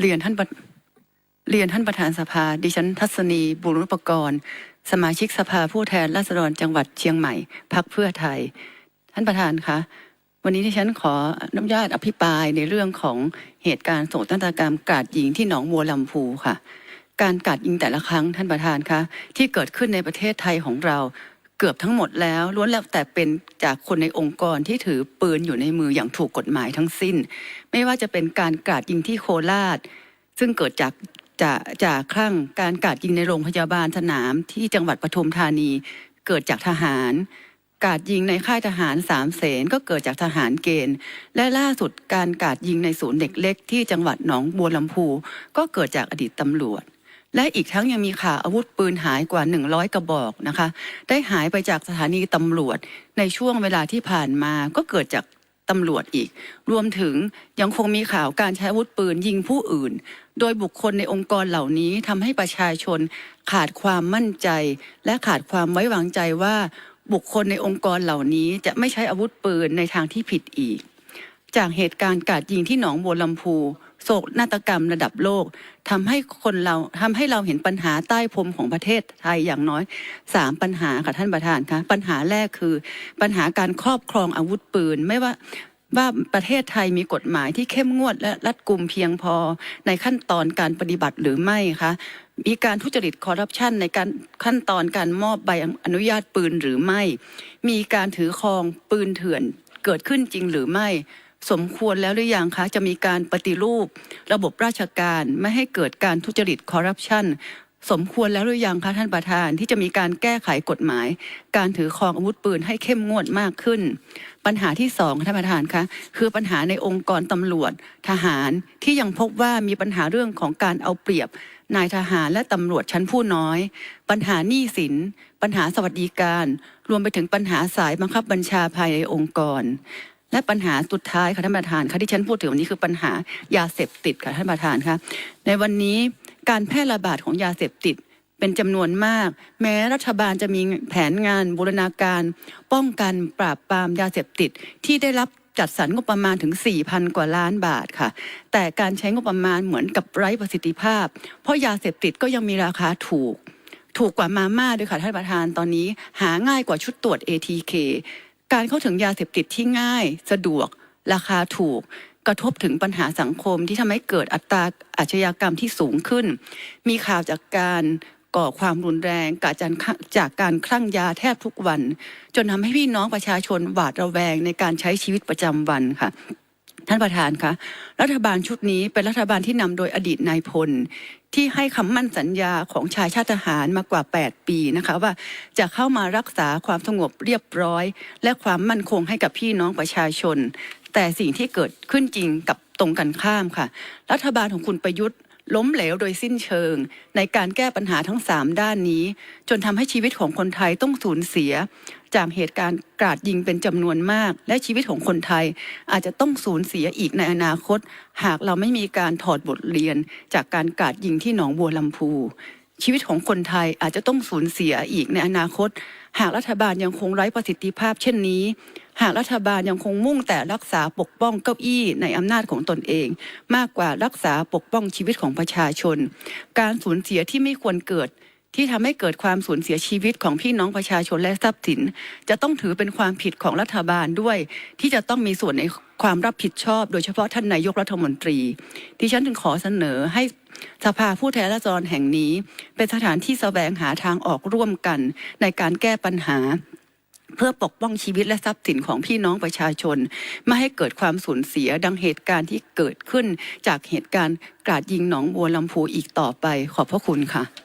เรียนท่านเรียนท่านประธานสภา ดิฉันทัศนีบุรุปกรณ์ สมาชิกสภาผู้แทนราษฎรจังหวัดเชียงใหม่พักเพื่อไทย ท่านประธานคะวันนี้ดิฉันขออนุญาตอภิปรายในเรื่องของเหตุการณ์โศกนาฏกรรมกราดยิงที่หนองบัวลำพูค่ะ การกราดยิงแต่ละครั้งท่านประธานคะที่เกิดขึ้นในประเทศไทยของเรา เกือบทั้งหมดแล้วล้วนแล้วแต่เป็นจากคนในองค์กรที่ถือปืนอยู่ในมืออย่างถูกกฎหมายทั้งสิ้น ไม่ว่าจะเป็นการกราดยิงที่โคราช ซึ่งเกิดจากจากจากครั้งการกราดยิงในโรงพยาบาลสนามที่จังหวัดปทุมธานี เกิดจากทหาร กาดยิงในค่ายทหารสามเสนก็เกิดจากทหารเกณฑ์ และล่าสุดการกาดยิงในศูนย์เด็กเล็กที่จังหวัดหนองบัวลำพู ก็เกิดจากอดีตตำรวจ และอีกทั้งยังมีข่าวอาวุธปืนหายกว่า 100 กระบอกนะคะ ได้หายไปจากสถานีตำรวจในช่วงเวลาที่ผ่านมาก็เกิดจากตำรวจอีก รวมถึงยังคงมีข่าวการใช้อาวุธปืนยิงผู้อื่น โดยบุคคลในองค์กรเหล่านี้ทำให้ประชาชนขาดความมั่นใจ และขาดความไว้วางใจว่าบุคคลในองค์กรเหล่านี้จะไม่ใช้อาวุธปืนในทางที่ผิดอีก จากเหตุการณ์กาดยิงที่หนองบัวลำพู โศกนาฏกรรมระดับโลกทำให้คนเราทำให้เราเห็นปัญหาใต้พรมของประเทศไทยอย่างน้อยสามปัญหาค่ะท่านประธานคะปัญหาแรกคือ ปัญหาการครอบครองอาวุธปืนไม่ว่าว่าประเทศไทยมีกฎหมายที่เข้มงวดและรัดกุมเพียงพอในขั้นตอนการปฏิบัติหรือไม่คะ มีการทุจริตคอร์รัปชันในการขั้นตอนการมอบใบอนุญาตปืนหรือไม่ มีการถือครองปืนเถื่อนเกิดขึ้นจริงหรือไม่ สมควรแล้วหรือยังคะ จะมีการปฏิรูประบบราชการไม่ให้เกิดการทุจริตคอร์รัปชันสมควรแล้วหรือยังคะท่านประธานที่จะมีการแก้ไขกฎหมาย การถือครองอาวุธปืนให้เข้มงวดมากขึ้น ปัญหาที่สองท่านประธานคะคือปัญหาในองค์กรตำรวจทหารที่ยังพบว่ามีปัญหาเรื่องของการเอาเปรียบ นายทหารและตำรวจชั้นผู้น้อย ปัญหาหนี้สิน ปัญหาสวัสดิการ รวมไปถึงปัญหาสายบังคับบัญชาภายในองค์กร และปัญหาสุดท้ายค่ะท่านประธานค่ะที่ฉันพูดถึงวันนี้คือปัญหายาเสพติดค่ะท่านประธานค่ะในวันนี้การแพร่ระบาดของยาเสพติดเป็นจำนวนมาก แม้รัฐบาลจะมีแผนงานบูรณาการ ป้องกันปราบปรามยาเสพติดที่ได้รับจัดสรรงบประมาณถึง 4,000 กว่าล้านบาทค่ะ แต่การใช้งบประมาณเหมือนกับไร้ประสิทธิภาพ เพราะยาเสพติดก็ยังมีราคาถูก ถูกกว่ามาม่าด้วยค่ะท่านประธานตอนนี้ หาง่ายกว่าชุดตรวจ ATK การเข้าถึงยาเสพติดที่ง่าย สะดวก ราคาถูก กระทบถึงปัญหาสังคมที่ทำให้เกิดอัตราอาชญากรรมที่สูงขึ้น มีข่าวจากการก่อความรุนแรงกาจากจากการคลั่งยาแทบทุกวัน จนทำให้พี่น้องประชาชนหวาดระแวงในการใช้ชีวิตประจำวันค่ะ ท่านประธานคะรัฐบาลชุดนี้เป็นรัฐบาลที่นำโดยอดีตนายพล ที่ให้คำมั่นสัญญาของชายชาติทหารมากว่า 8 ปีนะคะว่าจะเข้ามารักษาความสงบเรียบร้อย และความมั่นคงให้กับพี่น้องประชาชน แต่สิ่งที่เกิดขึ้นจริงกับตรงกันข้ามค่ะ รัฐบาลของคุณประยุทธ์ ล้มเหลวโดยสิ้นเชิง ในการแก้ปัญหาทั้ง 3 ด้านนี้ จนทำให้ชีวิตของคนไทยต้องสูญเสีย จากเหตุการณ์กราดยิงเป็นจำนวนมาก และชีวิตของคนไทยอาจจะต้องสูญเสียอีกในอนาคต หากเราไม่มีการถอดบทเรียน จากการกราดยิงที่หนองบัวลำพู ชีวิตของคนไทยอาจจะต้องสูญเสียอีกในอนาคต หากรัฐบาลยังคงไร้ประสิทธิภาพเช่นนี้ หากรัฐบาลยังคงมุ่งแต่รักษาปกป้องเก้าอี้ในอำนาจของตนเอง มากกว่ารักษาปกป้องชีวิตของประชาชน การสูญเสียที่ไม่ควรเกิดที่ทำให้เกิดความสูญเสียชีวิตของพี่น้องประชาชนและทรัพย์สิน จะต้องถือเป็นความผิดของรัฐบาลด้วย ที่จะต้องมีส่วนในความรับผิดชอบ โดยเฉพาะท่านนายกรัฐมนตรี ที่ฉันถึงขอเสนอให้สภาผู้แทนราษฎรแห่งนี้ เป็นสถานที่แสวงหาทางออกร่วมกันในการแก้ปัญหา เพื่อปกป้องชีวิตและทรัพย์สินของพี่น้องประชาชน ไม่ให้เกิดความสูญเสียดังเหตุการณ์ที่เกิดขึ้นจากเหตุการณ์กราดยิงหนองบัวลำพูอีกต่อไป ขอบพระคุณค่ะ